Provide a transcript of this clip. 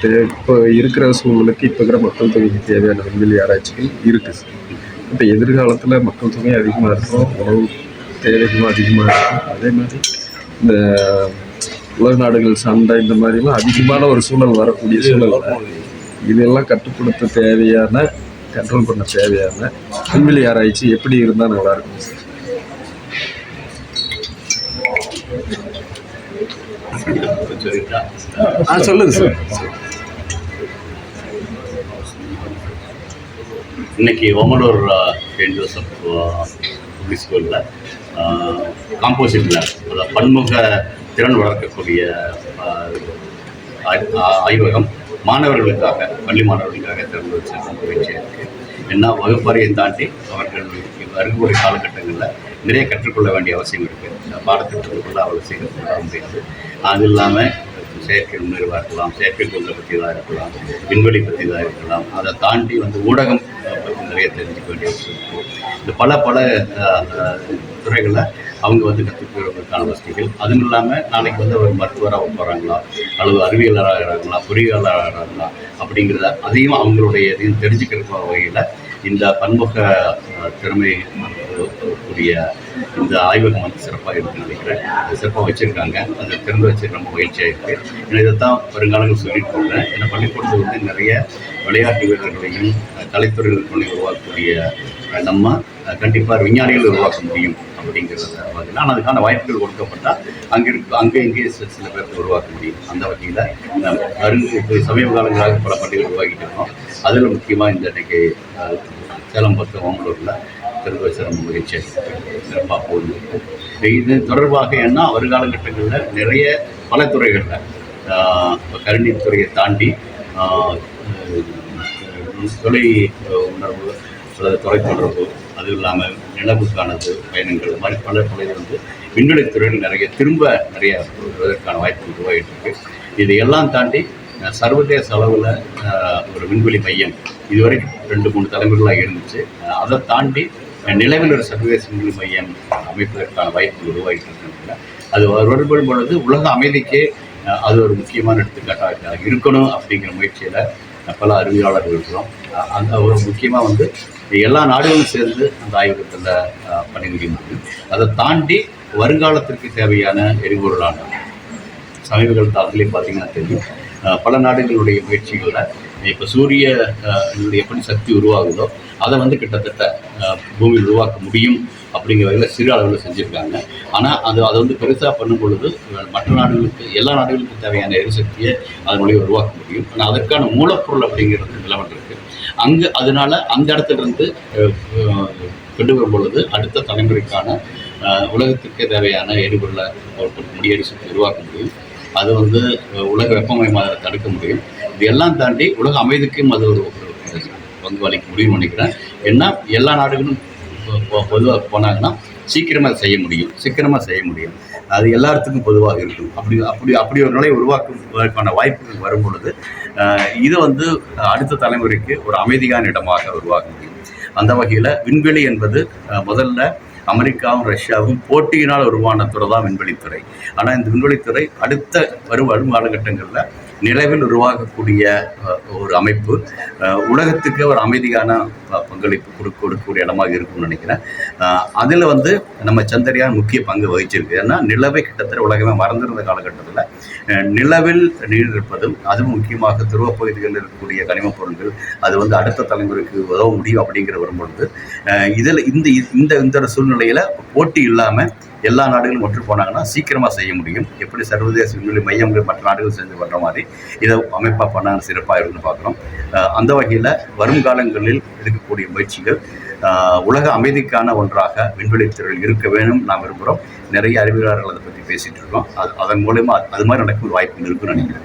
தே இப்போ இருக்கிற சூழ்நிலைக்கு இப்போ இருக்கிற மக்கள் தொகைக்கு தேவையான விண்வெளி ஆராய்ச்சிகள் இருக்குது இப்போ எதிர்காலத்தில் மக்கள் தொகை அதிகமாக இருக்கும் உணவு தேவைகளும் அதிகமாக இருக்கும் அதே மாதிரி இந்த உலக நாடுகள் சண்டை இந்த மாதிரிலாம் அதிகமான ஒரு சூழல் வரக்கூடிய சூழல் இதெல்லாம் கட்டுப்படுத்த தேவையான கண்ட்ரோல் பண்ண தேவையான விண்வெளி ஆராய்ச்சி எப்படி இருந்தால் நல்லாயிருக்கும் சார் ஆ சொல்லுங்க சார் இன்னைக்கு ஓமலூர் செயின்ட் ஜோசப் பப்ளிக் ஸ்கூலில் காம்போசிட் லேப் அதாவது பன்முக திறன் வளர்க்கக்கூடிய ஆய்வகம் மாணவர்களுக்காக பள்ளி மாணவர்களுக்காக திறந்து வச்சிருக்க முயற்சியாக இருக்குது என்ன வகுப்பறையை தாண்டி அவர்கள் வருகிற காலகட்டங்களில் நிறைய கற்றுக்கொள்ள வேண்டிய அவசியம் இருக்குது இந்த பாடத்திட்டத்துக்குள்ள அவ்வளோ சீக்கிரம் வர முடியாது. அது இல்லாமல் செயற்கை நுண்ணறிவாக இருக்கலாம் செயற்கைக்கோளை பற்றி தான் இருக்கலாம் விண்வெளி பற்றி இருக்கலாம் அதை தாண்டி வந்து ஊடகம் பற்றி நிறைய தெரிஞ்சுக்க வேண்டிய இந்த பல பல துறைகளை அவங்க வந்து கற்றுக்கிறவங்களுக்கான வசதிகள். அதுவும் இல்லாமல் நாளைக்கு வந்து ஒரு மருத்துவராக போகிறாங்களா அல்லது அறிவியலராக இருக்கிறாங்களா பொறியியலாளராக இருக்கிறாங்களா அப்படிங்கிறத அதையும் அவங்களுடைய இதையும் தெரிஞ்சுக்கிற வகையில் இந்த பன்முக திறமை கூடிய இந்த ஆய்வகம் வந்து சிறப்பாக இருக்குன்னு நினைக்கிறேன். அது சிறப்பாக வச்சுருக்காங்க. அதை திறந்து வச்சு ரொம்ப மகிழ்ச்சியாக இருக்குது ஏன்னா இதைத்தான் வருங்காலங்கள் சொல்லிட்டு போகிறேன் ஏன்னா பள்ளிக்கூடத்தில் வந்து நிறைய விளையாட்டு வீரர்களையும் கலைத்துறைகளுக்கு கொண்டு உருவாக்கக்கூடிய நம்ம கண்டிப்பாக விஞ்ஞானிகள் உருவாக்க முடியும் அப்படிங்கிறத பார்த்தீங்கன்னா ஆனால் அதுக்கான வாய்ப்புகள் கொடுக்கப்பட்டால் அங்கே இருக்க அங்கே இங்கே சில சில பேருக்கு உருவாக்க முடியும். அந்த வகையில் அருங்கு இப்போ சமீப காலங்களாக பல பண்டிகைகள் உருவாக்கிட்டு இருக்கோம். அதில் முக்கியமாக இந்த இன்னைக்கு சேலம் பக்கம் ஓமலூரில் திறந்து முயற்சி சிறப்பாக போகுது இது தொடர்பாக ஏன்னா வருகாலகட்டங்களில் நிறைய பல துறைகளில் இப்போ கணினித் துறையை தாண்டி தொலை உணர்வு அல்லது தொலைத்தொடர்பு அது இல்லாமல் நிலவுக்கானது பயணங்கள் இது மாதிரி பல பல வந்து விண்வெளி துறையில் நிறைய திரும்ப நிறைய வருவதற்கான வாய்ப்பு உருவாகிட்டு இருக்கு. இது எல்லாம் தாண்டி சர்வதேச அளவில் ஒரு விண்வெளி மையம் இதுவரைக்கும் ரெண்டு மூணு தலைமுறைகளாக இருந்துச்சு. அதை தாண்டி நிலவில் ஒரு சர்வதேச விண்வெளி மையம் அமைப்பதற்கான வாய்ப்பு உருவாகிட்டு இருக்குங்க அது வருபடும் பொழுது உலக அமைதிக்கே அது ஒரு முக்கியமான எடுத்துக்காட்டாக இருக்கணும் அப்படிங்கிற முயற்சியில் பல அறிவியலாளர்கள் இருக்கிறோம் அந்த ஒரு முக்கியமாக வந்து எல்லா நாடுகளும் சேர்ந்து அந்த ஆய்வகத்தில் பணிபுரிய அதை தாண்டி வருங்காலத்திற்கு தேவையான எரிபொருளான சமீப காலத்து பார்த்தீங்கன்னா தெரியும். பல நாடுகளுடைய முயற்சிகளில் இப்போ சூரிய இதனுடைய எப்படி சக்தி உருவாகுதோ அதை வந்து கிட்டத்தட்ட பூமியில் உருவாக்க முடியும் அப்படிங்கிற வகையில் சிறு அளவில் செஞ்சுருக்காங்க. ஆனால் அது அதை வந்து பெருசாக பண்ணும் பொழுது மற்ற நாடுகளுக்கு எல்லா நாடுகளுக்கும் தேவையான எரிசக்தியை அதன் மூலியம் உருவாக்க முடியும். ஆனால் அதற்கான மூலப்பொருள் அப்படிங்கிறது நிலவன் இருக்குது அங்கே அதனால அந்த இடத்துல இருந்து கொண்டு வரும் பொழுது அடுத்த தலைமுறைக்கான உலகத்திற்கே தேவையான எரிபொருளை முடிய எரிசக்தி உருவாக்க முடியும். அது வந்து உலக வெப்பமயமாதலை தடுக்க முடியும். இது எல்லாம் தாண்டி உலக அமைதிக்கும் அது ஒரு பங்கு அளிக்க முடியும்னு நினைக்கிறேன். ஏன்னா எல்லா நாடுகளும் பொதுவாக போனாங்கன்னா சீக்கிரமாக செய்ய முடியும். சீக்கிரமாக செய்ய முடியும். அது எல்லாத்துக்கும் பொதுவாக இருக்கும். அப்படி அப்படி அப்படி ஒரு நிலை உருவாக்குவதற்கான வாய்ப்புகள் வரும் பொழுது இது வந்து அடுத்த தலைமுறைக்கு ஒரு அமைதியான இடமாக உருவாக்க முடியும். அந்த வகையில் விண்வெளி என்பது முதல்ல அமெரிக்காவும் ரஷ்யாவும் போட்டியினால் உருவான துறை தான் விண்வெளித்துறை. ஆனால் இந்த விண்வெளித்துறை அடுத்த வரும் வரும் காலகட்டங்களில் நிலவில் உருவாகக்கூடிய ஒரு அமைப்பு உலகத்துக்கு ஒரு அமைதியான பங்களிப்பு கொடுக்க கொடுக்கக்கூடிய இடமாக இருக்கும்னு நினைக்கிறேன். அதில் வந்து நம்ம சந்திரயான் முக்கிய பங்கு வகிச்சிருக்கு. ஏன்னா நிலவை கிட்டத்தட்ட உலகமே மறந்திருந்த காலகட்டத்தில் நிலவில் நீர் இருப்பதும் அதுவும் முக்கியமாக துருவ பகுதிகளில் இருக்கக்கூடிய கனிமப் பொருட்கள் அது வந்து அடுத்த தலைமுறைக்கு உதவ முடியும் அப்படிங்கிற வரும்பொழுது இதில் இந்த இந்த இந்த சூழ்நிலையில் போட்டி இல்லாமல் எல்லா நாடுகளும் ஒற்று போனாங்கன்னா சீக்கிரமாக செய்ய முடியும். எப்படி சர்வதேச விண்வெளி மையங்கள் மற்ற நாடுகள் செஞ்சு பண்ணுற மாதிரி இதை அமைப்பாக பண்ண சிறப்பாக இருக்குன்னு பார்க்குறோம். அந்த வகையில் வரும் காலங்களில் எடுக்கக்கூடிய முயற்சிகள் உலக அமைதிக்கான ஒன்றாக விண்வெளித்துறையில் இருக்க வேணும் நான் விரும்புகிறோம் நிறைய அறிவியலாளர்கள் அதை பற்றி பேசிகிட்டு இருக்கோம். அது அதன் மூலயமா அது மாதிரி நடக்கும் ஒரு வாய்ப்பு இருக்குன்னு நினைக்கிறேன்.